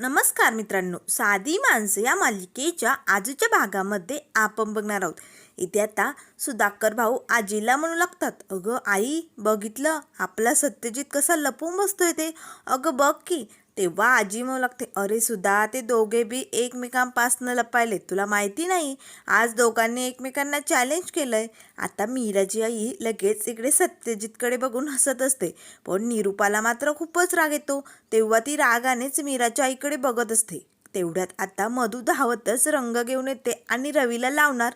नमस्कार मित्रांनो साधी माणसं या मालिकेच्या आजच्या भागामध्ये आपण बघणार आहोत. इथे आता सुधाकर भाऊ आजीला म्हणू लागतात अगं आई बघितलं? आपला सत्यजित कसा लपून बसतोय ते? अगं बघ की तेव्हा आजी म्हणू लागते अरे सुद्धा ते दोघे बी एकमेकांपासनं लपायले. तुला माहिती नाही? आज दोघांनी एकमेकांना चॅलेंज केलंय. आता मीराची आई लगेच इकडे सत्यजितकडे बघून हसत असते. पण निरूपाला मात्र खूपच राग येतो. तेव्हा ती रागानेच मीराच्या आईकडे बघत असते. तेवढ्यात आता मधू धावतच रंग घेऊन येते आणि रवीला लावणार.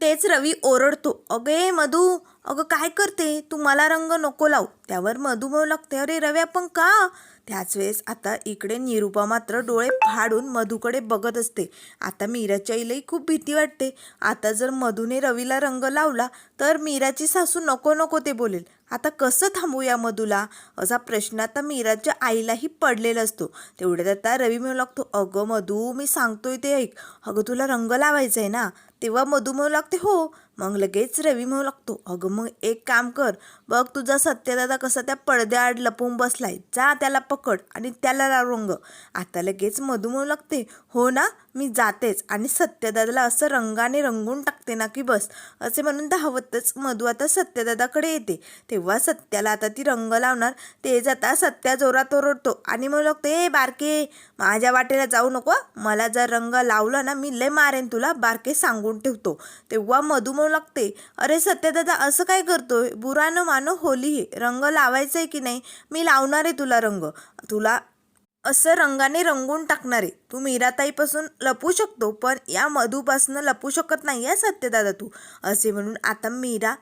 तेच रवी ओरडतो अगे मधू अगं काय करते? तू मला रंग नको लावू. त्यावर मधू म्हणू लागते अरे रवी आपण का? त्याच वेळेस आता इकडे निरूपा मात्र डोळे फाडून मधूकडे बघत असते. आता मीराच्या आईलाही खूप भीती वाटते. आता जर मधूने रवीला रंग लावला तर मीराची सासू नको नको ते बोलेल. आता कसं थांबूया मधूला? असा प्रश्न आता मीराच्या आईलाही पडलेला असतो. तेवढ्यात आता रवी म्हणू लागतो अगं मधू मी सांगतोय ते ऐक. अगं तुला रंग लावायचा आहे ना. तेव्हा मधू म्हणू लागते हो. मग लगेच रवी म्हणू लागतो अगं मग एक काम कर बघ तुझा सत्यदादा कसा त्या पडद्याआड लपून बसलाय. जा त्याला पकड आणि त्याला रंग आता लगेच मधू म्हणू लागते हो ना मी जातेच आणि सत्यदादाला असं रंगाने रंगून टाकते ना की बस. असे म्हणून धावतच मधू आता सत्यदादाकडे येते. तेव्हा सत्याला आता ती रंग लावणार तेच आता सत्या जोरात ओरडतो आणि म्हणू लागतो ए बारके माझ्या वाटेला जाऊ नको मला जर रंग लावला ना मी लय मारेन तुला बारके सांगू सांगून ठेवतो. तेव्हा मधू म्हणू लागते अरे सत्यदादा असं काय करतोय? बुरा न मानो होली हे. रंग लावायचा आहे की नाही? मी लावणार आहे तुला रंग. तुला असं रंगाने रंगून टाकणार आहे. तू मीराताईपासून लपू शकतो पण या मधूपासून लपू शकत नाही आहे सत्यदादा तू. असे म्हणून आता मीरा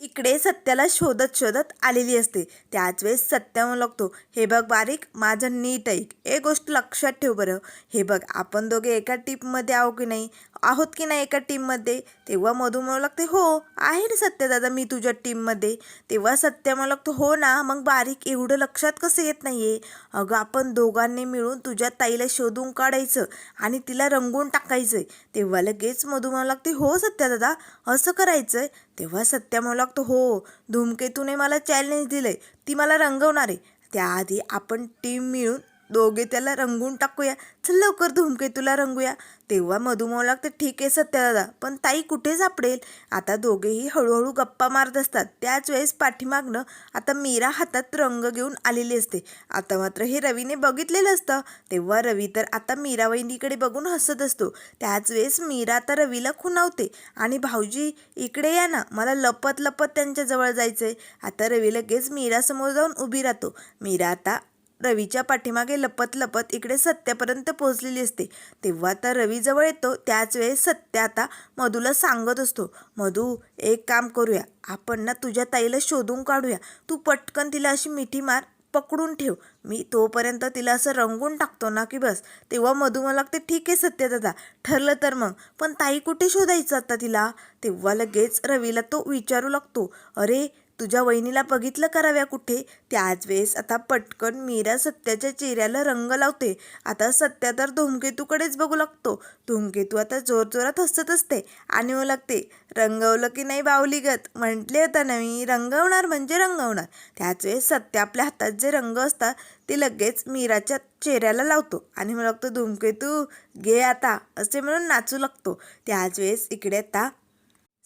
इकडे सत्याला शोधत शोधत आलेली असते. त्याच वेळेस सत्या म्हणू लागतो हे बघ बारीक माझं नीट ऐक. एक गोष्ट लक्षात ठेव बरं. हे बघ आपण दोघे एका टीममध्ये आहो की नाही? आहोत की नाही एका टीममध्ये तेव्हा मधू म्हणू लागते हो आहे रे सत्य दादा मी तुझ्या टीममध्ये तेव्हा सत्य म्हणू लागतो हो ना. मग बारीक एवढं लक्षात कसं येत नाही आहे अगं आपण दोघांनी मिळून तुझ्या ताईला शोधून काढायचं आणि तिला रंगून टाकायचं आहे तेव्हा लगेच मधू म्हणू लागते हो सत्या दादा असं आहे तेव्हा सत्या म्हणू लागतो हो धूमकेतूने मला चॅलेंज दिलंय ती मला रंगवणार. आहे त्याआधी आपण टीम मिळून दोघे त्याला रंगून टाकूया. चल लवकर धूमकेतूला रंगूया. तेव्हा मधुमाव लागते ठीक आहे सत्यदादा पण ताई कुठे सापडेल? आता दोघेही हळूहळू गप्पा मारत असतात. त्याच वेळेस पाठीमागनं आता मीरा हातात रंग घेऊन आलेली असते. आता मात्र हे रवीने बघितलेलं असतं. तेव्हा रवी तर आता मीरा वहिनीकडे बघून हसत असतो. त्याच वेळेस मीरा आता रवीला खुणावते. आणि भाऊजी इकडे या ना. मला लपत लपत त्यांच्याजवळ जायचं आहे आता रवी लगेच मीरासमोर जाऊन उभी राहतो. मीरा आता रवीच्या पाठीमागे लपत लपत इकडे सत्यापर्यंत पोहोचलेली असते. तेव्हा आता रवी जवळ येतो त्याच वेळेस सत्या आता मधूला सांगत असतो मधू एक काम करूया आपण ना तुझ्या ताईला शोधून काढूया. तू पटकन तिला अशी मिठी मार पकडून ठेव. मी तोपर्यंत तिला असं रंगून टाकतो ना की बस. तेव्हा मधू मला लागते ठीक आहे सत्य दादा ठरलं तर मग. पण ताई कुठे शोधायचं आता तिला? तेव्हा लगेच रवीला तो विचारू लागतो अरे तुझ्या वहिनीला बघितलं कराव्या कुठे? त्याच वेळेस आता पटकन मीरा सत्याच्या चेहऱ्याला रंग लावते. आता सत्या तर धूमकेतूकडेच बघू लागतो. धूमकेतू आता जोरजोरात हसत असते आणि मग लागते रंगवलं की नाही बावली गत? म्हटले होता ना मी रंगवणार म्हणजे रंगवणार. त्याच वेळेस सत्या आपल्या हातात जे रंग असतात ते लगेच मीराच्या चेहऱ्याला लावतो आणि मग लागतो धूमकेतू घे आता असे म्हणून नाचू लागतो. त्याच वेळेस इकडे आता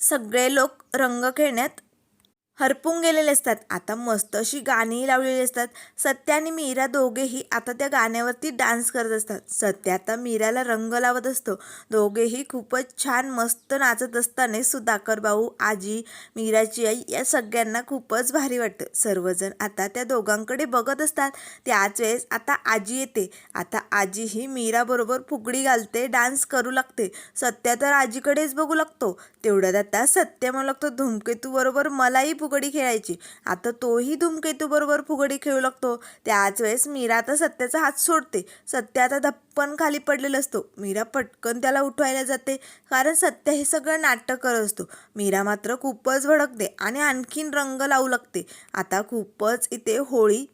सगळे लोक रंग खेळण्यात हरपून गेलेले असतात. आता मस्त अशी गाणीही लावलेली असतात. सत्या आणि मीरा दोघेही आता त्या गाण्यावरती डान्स करत असतात. सत्या आता मीराला रंग लावत असतो. दोघेही खूपच छान मस्त नाचत असताना सुधाकर भाऊ आजी मीराची आई या सगळ्यांना खूपच भारी वाटतं. सर्वजण आता त्या दोघांकडे बघत असतात. त्याच वेळेस आता आजी येते. आता आजी ही मीराबरोबर फुगडी घालते डान्स करू लागते. सत्या तर आजीकडेच बघू लागतो. तेवढ्यात आता सत्य म्हणू लागतो धूमकेतू बरोबर मलाही फुगडी खेळायची. आता तोही धूमकेतू बरोबर फुगडी खेळू लागतो. त्याच वेळेस मीरा आता सत्याचा हात सोडते. सत्य आता धप्पन खाली पडलेला असतो. मीरा पटकन त्याला उठवायला जाते. कारण सत्य हे सगळं नाटक करत असतो. मीरा मात्र खूपच भडकते आणि आणखीन रंग लावू लागते. आता खूपच इथे होळी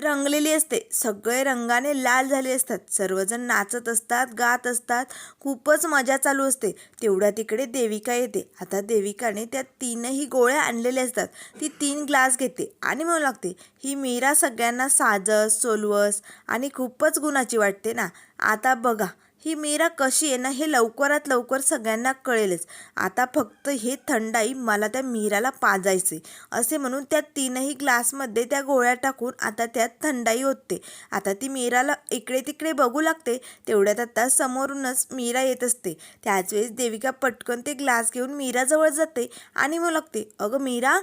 रंगलेली असते. सगळे रंगाने लाल झाले असतात. सर्वजण नाचत असतात गात असतात. खूपच मजा चालू असते. तेवढ्या तिकडे देविका येते. आता देविकाने त्या तीनही गोळ्या आणलेल्या असतात. ती तीन ग्लास घेते आणि म्हणू लागते ही मीरा सगळ्यांना साजस सोलवस आणि खूपच गुणाची वाटते ना? आता बघा ही मीरा कशी आहे ना हे लवकरात लवकर सगळ्यांना कळेलच. आता फक्त हे थंडाई मला त्या मीराला पाजायचे असे म्हणून त्या तीनही ग्लासमध्ये त्या गोळ्या टाकून आता त्यात थंडाई होते आता ती मीराला इकडे तिकडे बघू लागते. तेवढ्यात आता समोरूनच मीरा येत असते. त्याच वेळेस देविका पटकन ते ग्लास घेऊन मीराजवळ जाते आणि मग लागते अगं मीरा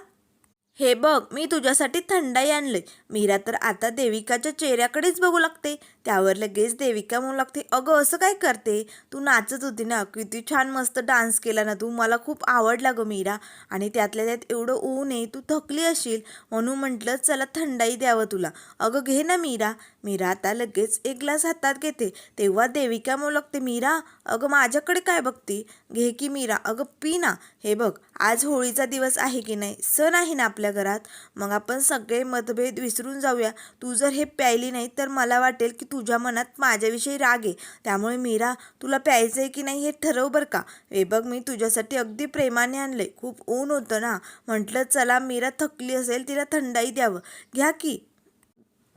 हे बघ मी तुझ्यासाठी थंडाई आणले मीरा तर आता देविकाच्या चेहऱ्याकडेच बघू लागते. त्यावर लगेच देविका म्हणू लागते अगं असं काय करते? तू नाचत होती ना? किती छान मस्त डान्स केला ना तू. मला खूप आवडला गं मीरा. आणि त्यातल्या त्यात एवढं ऊन आहे तू थकली असशील म्हणून म्हटलं चला थंडाई द्यावं तुला. अगं घे ना मीरा. मीरा आता लगेच एक ग्लास हातात घेते. तेव्हा देविका म्हणू लागते मीरा अगं माझ्याकडे काय बघती? घे की मीरा. अगं पी ना. हे बघ आज होळीचा दिवस आहे की नाही? सण आहे ना आपल्या घरात? मग आपण सगळे मतभेद विसरून जाऊया. तू जर हे प्यायली नाही तर मला वाटेल की तू तुझ्या मनात माझ्याविषयी राग आहे. त्यामुळे मीरा तुला प्यायचं आहे की नाही हे ठरव बरं का? हे बघ मी तुझ्यासाठी अगदी प्रेमाने आणले खूप ऊन होतं ना. म्हटलं चला मीरा थकली असेल तिला थंडाई द्यावं. घ्या की.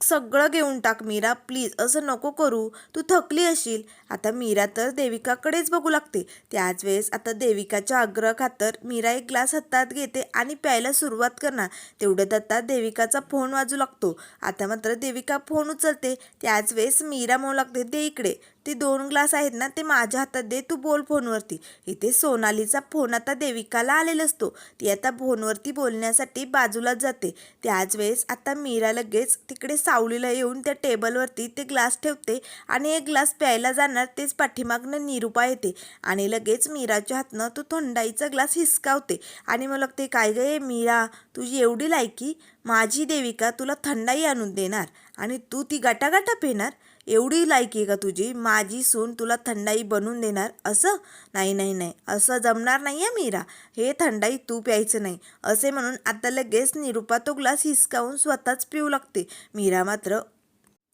सगळं घेऊन टाक मीरा प्लीज असं नको करू. तू थकली असशील आता मीरा तर देविकाकडेच बघू लागते. त्याच वेळेस आता देविकाच्या आग्रह खातर मीरा एक ग्लास हातात घेते आणि प्यायला सुरुवात करणार. तेवढ्यात आता देविकाचा फोन वाजू लागतो. आता मात्र देविका फोन उचलते. त्याच वेळेस मीरा म्हणू लागते दे इकडे. ते दोन ग्लास आहेत ना ते माझ्या हातात दे तू बोल फोनवरती. इथे सोनालीचा फोन आता देविकाला आलेला असतो. ती आता फोनवरती बोलण्यासाठी बाजूला जाते. त्याच वेळेस आता मीरा लगेच तिकडे सावलीला येऊन त्या टेबलवरती ते ग्लास ठेवते आणि एक ग्लास प्यायला जाणार तेच पाठीमागनं निरुपा येते. आणि लगेच मीराच्या हातनं तो थंडाईचा ग्लास हिसकावते. आणि मग लागते काय गे मीरा तुझी एवढी लायकी? माझी देविका तुला थंडाई आणून देणार आणि तू ती गाटागाटा पेणार? एवढी लायकी आहे का तुझी? माझी सून तुला थंडाई बनवून देणार. असं? नाही नाही नाही. असं जमणार नाही आहे मीरा. हे थंडाई तू प्यायचं नाही. असे म्हणून आता लगेच निरुपा तो ग्लास हिसकावून स्वतःच पिऊ लागते. मीरा मात्र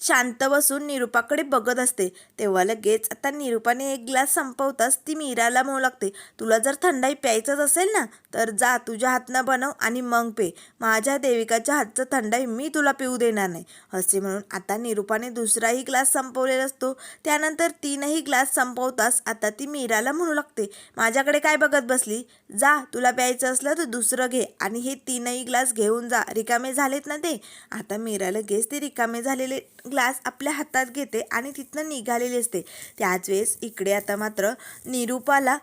शांत बसून निरुपाकडे बघत असते. तेव्हा लगेच आता निरुपाने एक ग्लास संपवताच ती मीराला म्हणू लागते तुला जर थंडाई प्यायचंच असेल ना तर जा तुझ्या हातनं बनव आणि मग पे. माझ्या देविकाच्या हातचं थंडाई मी तुला पिऊ देणार नाही. असे म्हणून आता निरुपाने दुसराही ग्लास संपवलेला असतो. त्यानंतर तीनही ग्लास संपवताच आता ती मीराला म्हणू लागते माझ्याकडे काय बघत बसली? जा तुला प्यायचं असलं तर दुसरं घे आणि हे तीनही ग्लास घेऊन जा. रिकामे झालेत ना ते? आता मीरा लगेच ते रिकामे झालेले ग्लास आपल्या हातात घेते आणि तिथनं निघालेली असते. त्याच वेळेस इकडे आता मात्र निरुपाला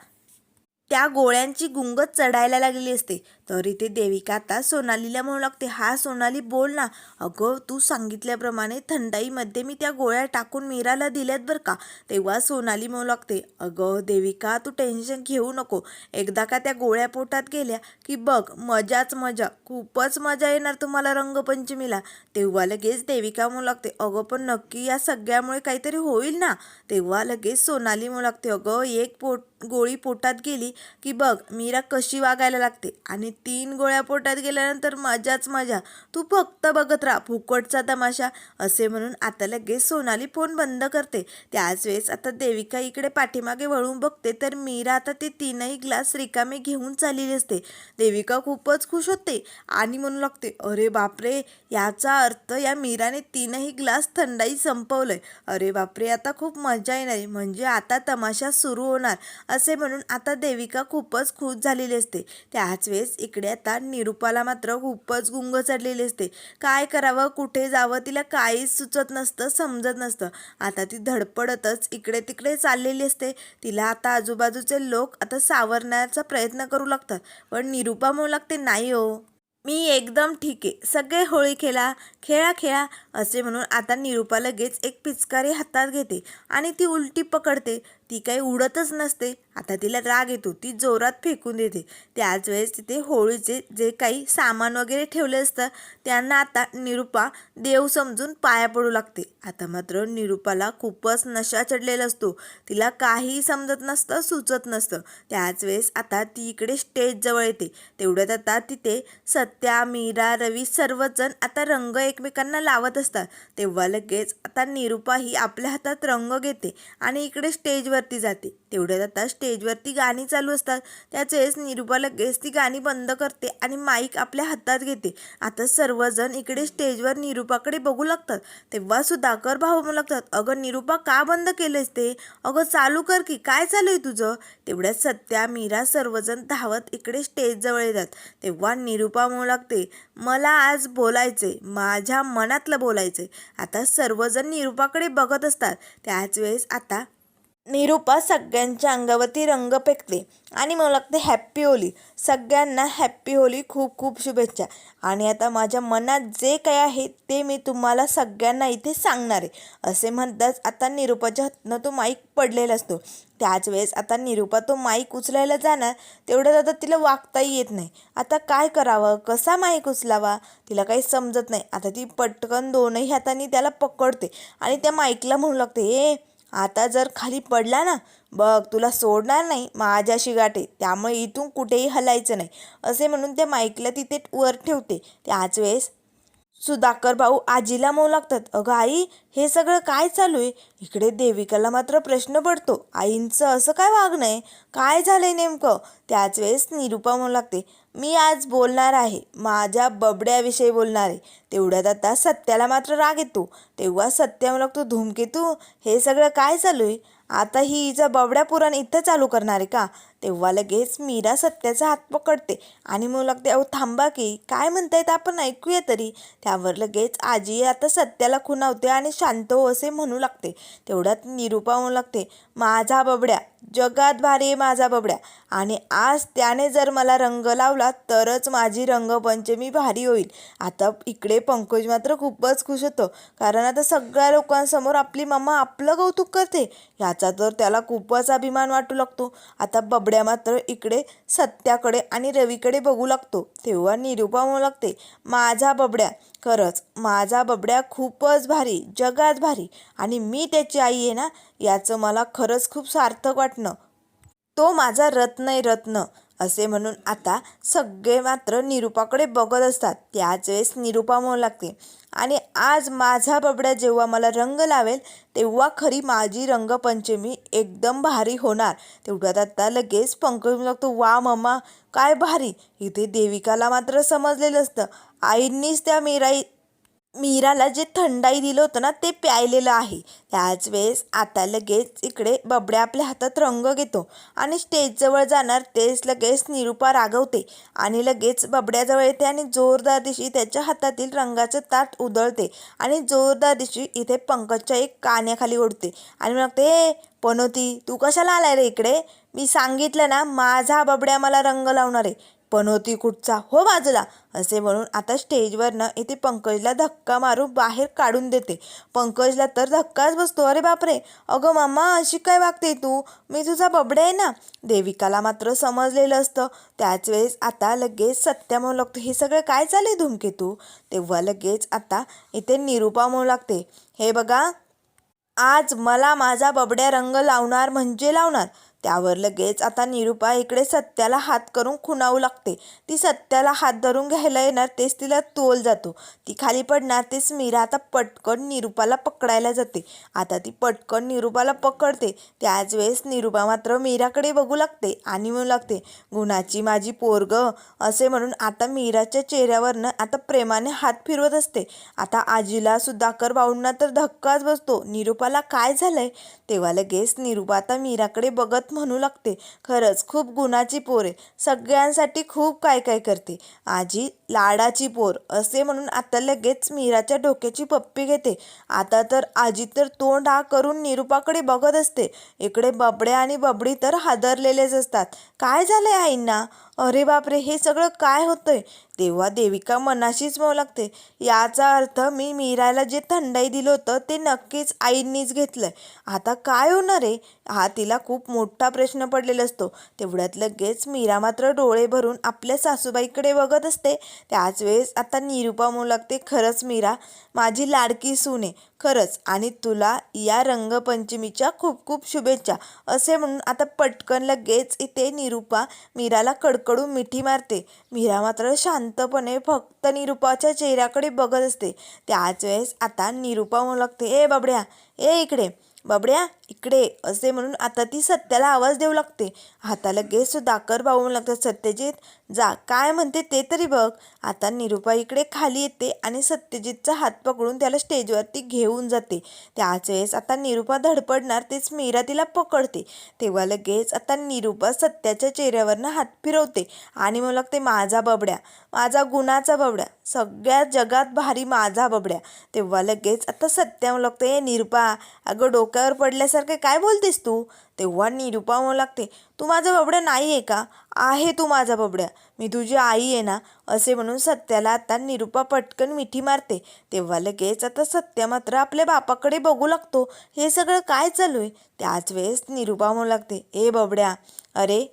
त्या गोळ्यांची गुंगत चढायला लागलेली असते. तर इथे देविका आता सोनालीला म्हणू लागते हा सोनाली बोल ना. अगं तू सांगितल्याप्रमाणे थंडाईमध्ये मी त्या गोळ्या टाकून मीराला दिल्यात बरं का. तेव्हा सोनाली म्हणू लागते अगं देविका तू टेन्शन घेऊ नको. एकदा का त्या गोळ्या पोटात गेल्या की बघ मजाच मजा खूपच मजा येणार तुम्हाला रंगपंचमीला. तेव्हा लगेच देविका म्हणू लागते अगं पण नक्की या सगळ्यामुळे काहीतरी होईल ना. तेव्हा लगेच सोनाली म्हणू लागते अगं एक पोट गोळी पोटात गेली की बघ मीरा कशी वागायला लागते. आणि तीन गोळ्या पोटात गेल्यानंतर मजाच मजा तू फक्त बघत राहा फुकटचा तमाशा. असे म्हणून आता लगेच सोनाली फोन बंद करते. त्याच वेळेस आता देविका इकडे पाठीमागे वळून बघते तर मीरा आता ते तीनही ग्लास रिकामे घेऊन चाललेली असते. देविका खूपच खुश होते आणि म्हणू लागते अरे बापरे याचा अर्थ या मीराने तीनही ग्लास थंडाई संपवलंय. अरे बापरे आता खूप मजा येणार आहे. म्हणजे आता तमाशा सुरू होणार. असे म्हणून आता देविका खूपच खुश झालेली असते. त्याच वेळेस इकडे आता निरुपाला मात्र खूपच गुंग चढलेली असते. काय करावं कुठे जावं तिला काहीच सुचत नसतं समजत नसतं. आता ती धडपडतच इकडे तिकडे चाललेली असते. तिला आता आजूबाजूचे लोक आता सावरण्याचा प्रयत्न करू लागतात. पण निरुपा म्हणू लागते नाही हो मी एकदम ठीक आहे. सगळे होळी खेळा खेळा खेळा असे म्हणून आता निरुपा लगेच एक पिचकारी हातात घेते आणि ती उलटी पकडते. ती काही उडतच नसते. आता तिला राग येतो. ती जोरात फेकून देते. त्याच वेळेस तिथे होळीचे जे काही सामान वगैरे ठेवले असतं त्यांना आता निरुपा देव समजून पाया पडू लागते. आता मात्र निरुपाला खूपच नशा चढलेला असतो. तिला काहीही समजत नसतं सुचत नसतं. त्याच वेळेस आता ती इकडे स्टेज जवळ येते. तेवढ्यात आता तिथे सत्या मीरा रवी सर्वजण आता रंग एकमेकांना लावत असतात तेव्हा लगेच आता निरूपा ही आपल्या हातात रंग घेते आणि इकडे स्टेजवरती जाते. तेवढ्यात आता स्टेजवरती गाणी चालू असतात. त्याचेच निरुपा निरूपा लगेच ती गाणी बंद करते आणि माईक आपल्या हातात घेते. आता सर्वजण इकडे स्टेजवर निरूपाकडे बघू लागतात. तेव्हा सुधाकर भाऊ म्हणू लागतात अगं निरूपा का बंद केलंयस ते? अगं चालू कर की काय चालू आहे तुझं? तेवढ्यात सत्या मीरा सर्वजण धावत इकडे स्टेजजवळ येतात. तेव्हा निरूपा म्हणू लागते मला आज बोलायचे माझ्या मनातलं बोल बोलायचे आता सर्वजण निरूपाकडे बघत असतात. त्याच वेळेस आता निरूपा सगळ्यांच्या अंगावरती रंग फेकते आणि मला लागते हॅप्पी होली. सगळ्यांना हॅप्पी होली. खूप खूप शुभेच्छा. आणि आता माझ्या मनात जे काय आहे ते मी तुम्हाला सगळ्यांना इथे सांगणार आहे. असे म्हणताच आता निरूपाच्या हातनं तो माईक पडलेला असतो. त्याच वेळेस आता निरूपा तो माईक उचलायला जाणार तेवढ्यात आता तिला वागताही येत नाही. आता काय करावं? कसा माईक उचलावा? तिला काही समजत नाही. आता ती पटकन दोनही हातांनी त्याला पकडते आणि त्या माईकला म्हणू लागते ए आता जर खाली पडला ना बघ तुला सोडणार नाही माझ्याशी गाठे. त्यामुळे इथून कुठेही हलायचं नाही. असे म्हणून त्या माईकला तिथे वर ठेवते. त्याच वेळेस सुधाकर भाऊ आजीला मऊ लागतात. अगं आई हे सगळं काय चालू आहे? इकडे देविकाला मात्र प्रश्न पडतो. आईंचं असं काय वागणं आहे? काय झालंय नेमकं? त्याच वेळेस निरूपा म्हणू लागते. मी आज बोलणार आहे. माझ्या बबड्याविषयी बोलणार आहे. तेवढ्यात आता सत्याला मात्र राग येतो. तेव्हा सत्या म्हणू लागतो धूमकेतू हे सगळं काय चालू आहे? आता ही हिचं बबड्या पुराण इथं चालू करणार आहे का? तेव्हा लगेच मीरा सत्याचा हात पकडते आणि मग लागते अहो थांबा की काय म्हणतायत आपण? ऐकूया तरी. त्यावर लगेच आजी आता सत्याला खुणावते आणि शांत हो असे म्हणू लागते. तेवढ्यात निरूपा म्हणू लागते माझा बबड्या जगात भारी आहे माझा बबड्या. आणि आज त्याने जर मला रंग लावला तरच माझी रंगपंचमी भारी होईल. आता इकडे पंकज मात्र खूपच खुश होतो. कारण आता सगळ्या लोकांसमोर आपली मम्मा आपलं कौतुक करते. ह्याचा तर त्याला खूपच अभिमान वाटू लागतो. आता बबड्या मात्र इकडे सत्याकडे आणि रवीकडे बघू लागतो. तेव्हा निरूपा होऊ लागते माझा बबड्या. खरंच माझा बबड्या खूपच भारी जगात भारी. आणि मी त्याची आई आहे ना याचं मला खरंच खूप सार्थक वाटणं. तो माझा रत्न आहे रत्न असे म्हणून आता सगळे मात्र निरूपाकडे बघत असतात. त्याच वेळेस निरूपा म्हणू लागते आणि आज माझा बबड्या जेव्हा मला रंग लावेल तेव्हा खरी माझी रंगपंचमी एकदम भारी होणार. तेवढ्यात आता लगेच पंकज म्हणू लागतो वा मम्मा काय भारी! इथे देविकाला मात्र समजलेलं असतं. आईंनीच त्या मीराई मीराला जे थंडाई दिलं होतं ना ते प्यायलेलं आहे. त्याच वेळेस आता लगेच इकडे बबड्या आपल्या हातात रंग घेतो आणि स्टेजजवळ जाणार तेच लगेच निरूपा रागवते आणि लगेच बबड्याजवळ येते आणि जोरदार दिशी त्याच्या हातातील रंगाचं ताट उधळते आणि जोरदार दिशी इथे पंकजच्या एक कान्याखाली ओढते आणि मग ते पनोती तू कशाला आलाय रे इकडे? मी सांगितलं ना माझा बबड्या मला रंग लावणार आहे. पनोती कुठचा? हो बाजूला. असे म्हणून आता स्टेजवरनं इथे पंकजला धक्का मारून बाहेर काढून देते. पंकजला तर धक्काच बसतो. अरे बापरे! अगं मामा अशी काय वागते तू? मी तुझा बबडे आहे ना? देविकाला मात्र समजलेलं असतं. त्याच वेळेस आता लगेच सत्या म्हणू लागतो हे सगळं काय चाललंय धूमकेतू तेव्हा लगेच आता इथे निरूपा म्हणू लागते हे बघा आज मला माझा बबड्या रंग लावणार म्हणजे लावणार. त्यावर लगेच आता निरूपा इकडे सत्याला हात करून खुणावू लागते. ती सत्याला हात धरून घ्यायला येणार तेच तिला तोल जातो. ती खाली पडणार तेच मीरा आता पटकन निरूपाला पकडायला जाते. आता ती पटकन निरूपाला पकडते. त्याच वेळेस निरूपा मात्र मीराकडे बघू लागते आणि म्हणू लागते गुणाची माझी पोरग असे म्हणून आता मीराच्या चेहऱ्यावरनं आता प्रेमाने हात फिरवत असते. आता आजीला सुधाकर भाऊंना तर धक्काच बसतो. निरूपाला काय झालंय? तेव्हा लगेच निरूपा आता मीराकडे बघत म्हणू लागते. खरंच खूप गुणाची पोर आहे. सगळ्यांसाठी खूप काय काय करते. आजी लाडाची पोर असे म्हणून आता लगेच मीराच्या डोक्याची पप्पी घेते. आता तर आजी तर तोंड हा करून निरूपाकडे बघत असते. इकडे बबड्या आणि बबडी तर हादरलेलेच असतात. काय झालंय आईंना? अरे बापरे हे सगळं काय होतंय? तेव्हा देविका मनाशीच म्हणू लागते. याचा अर्थ मी मीराला जे थंडाई दिलं होतं ते नक्कीच आईंनीच घेतलंय. आता काय होणार आहे? हा तिला खूप मोठा प्रश्न पडलेला असतो. तेवढ्यात लगेच मीरा मात्र डोळे भरून आपल्या सासूबाईकडे बघत असते. त्याच वेळेस आता निरुपा म्हणू लागते खरंच मीरा माझी लाडकी सून आहे खरंच. आणि तुला या रंगपंचमीच्या खूप खूप शुभेच्छा. असे म्हणून आता पटकन लगेच इथे निरुपा मीराला कडकडून मिठी मारते. मीरा मात्र शांतपणे फक्त निरुपाच्या चेहऱ्याकडे बघत असते. त्याच वेळेस आता निरुपा म्हणू लागते ए बाबड्या. ए इकडे. बाबड्या इकडे असे म्हणून आता ती सत्याला आवाज देऊ लागते. आता लगेच सुधाकर भाऊ लागतात सत्यजित. जा काय म्हणते ते तरी बघ. आता निरुपा इकडे खाली येते आणि सत्यजितचा हात पकडून त्याला स्टेजवरती घेऊन जाते. त्याच वेळेस आता निरुपा धडपडणार तेच मीरा तिला पकडते. तेव्हा लगेच आता निरुपा सत्याच्या चेहऱ्यावरनं हात फिरवते आणि मग लागते माझा बबड्या माझा गुणाचा बबड्या सगळ्या जगात भारी माझा बबड्या. तेव्हा लगेच आता सत्या लागते निरुपा अगं डोक्यावर पडल्यासारखं काय बोलतेस तू? तेव्हा निरुपा म्हणू लागते तू माझा बबड्या नाही आहे का? आहे तू माझा बबड्या. मी तुझी आई आहे ना? असे म्हणून सत्याला आता निरुपा पटकन मिठी मारते. तेव्हा लगेच आता सत्या मात्र आपल्या बापाकडे बघू लागतो. हे सगळं काय चालू आहे? त्याच वेळेस निरुपा म्हणू लागते ए बबड्या अरे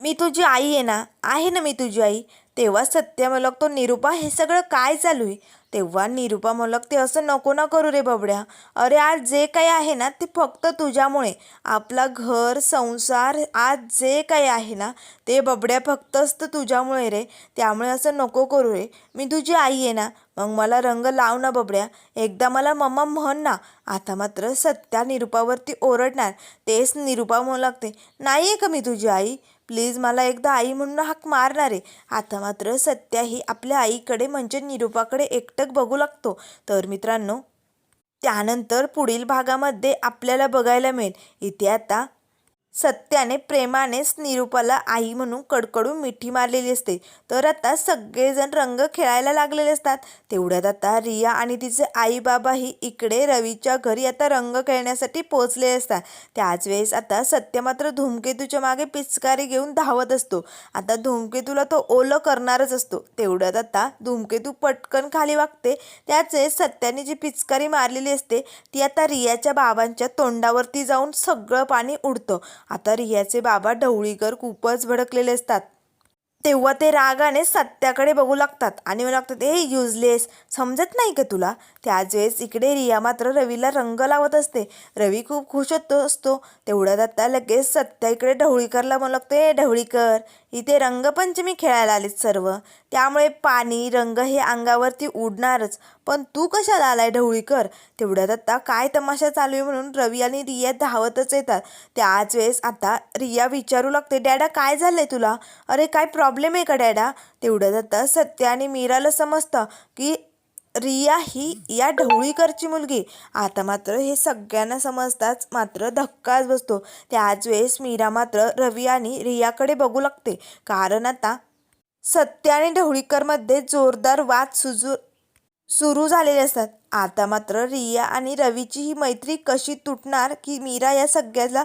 मी तुझी आई आहे ना? आहे ना मी तुझी आई? तेव्हा सत्य म्हणू लागतो निरुपा हे सगळं काय चालू आहे? तेव्हा निरुपा म्हणू लागते असं नको ना करू रे बबड्या. अरे आज जे काही आहे ना ते फक्त तुझ्यामुळे. आपला घर संसार आज जे काही आहे ना ते बबड्या फक्तच तर तुझ्यामुळे रे. त्यामुळे असं नको करू रे. मी तुझी आई आहे ना. मग मला रंग लाव ना बबड्या. एकदा मला मम्मा म्हण ना. आता मात्र सत्या निरुपावरती ओरडणार. तेच निरुपा म्हणू लागते नाही आहे का मी तुझी आई? प्लीज मला एकदा आई म्हणून हाक मारणार आहे. आता मात्र सत्याही आपल्या आईकडे म्हणजे निरूपाकडे एकटक बघू लागतो. तर मित्रांनो त्यानंतर पुढील भागामध्ये आपल्याला बघायला मिळेल. इथे आता सत्याने प्रेमानेच निरूपाला आई म्हणून कडकडून मिठी मारलेली असते. तर आता सगळेजण रंग खेळायला लागलेले असतात. तेवढ्यात आता रिया आणि तिचे आई बाबाही इकडे रवीच्या घरी आता रंग खेळण्यासाठी पोचले असतात. त्याच वेळेस आता सत्य मात्र धूमकेतूच्या मागे पिचकारी घेऊन धावत असतो. आता धूमकेतूला तो ओलं करणारच असतो. तेवढ्यात आता धूमकेतू पटकन खाली वागते. त्याच वेळेस सत्याने जी पिचकारी मारलेली असते ती आता रियाच्या बाबांच्या तोंडावरती जाऊन सगळं पाणी उडतं. आता रियाचे बाबा ढवळीकर खूपच भडकलेले असतात. तेव्हा ते रागाने सत्याकडे बघू लागतात आणि मला लागतात ए युजलेस समजत नाही का तुला? त्याच वेळेस इकडे रिया मात्र रवीला रंग लावत असते. रवी खूप खुश होतो असतो. तेवढ्यात आता लगेच सत्या इकडे ढवळीकरला म्हणू लागतो ए ढवळीकर इथे रंगपंचमी खेळायला आलेत सर्व. त्यामुळे पाणी रंग हे अंगावरती उडणारच. पण तू कशाला आलाय ढवळीकर तेवढ्यात आता काय तमाशा चालू आहे म्हणून रवी आणि रिया धावतच येतात. त्याच वेळेस आता रिया विचारू लागते डॅडा काय झालंय तुला? अरे काय प्रॉब्लेम आहे का डॅडा? तेवढ्यात आता सत्य आणि मीराला समजतं की रिया ही या ढवळीकरची मुलगी. आता मात्र हे सगळ्यांना समजताच मात्र धक्काच बसतो. त्याच वेळेस मीरा मात्र रवी आणि रियाकडे बघू लागते. कारण आता सत्य आणि ढवळीकरमध्ये जोरदार वाद सुजू सुरू झालेले असतात. आता मात्र रिया आणि रवीची ही मैत्री कशी तुटणार की मीरा या सगळ्याला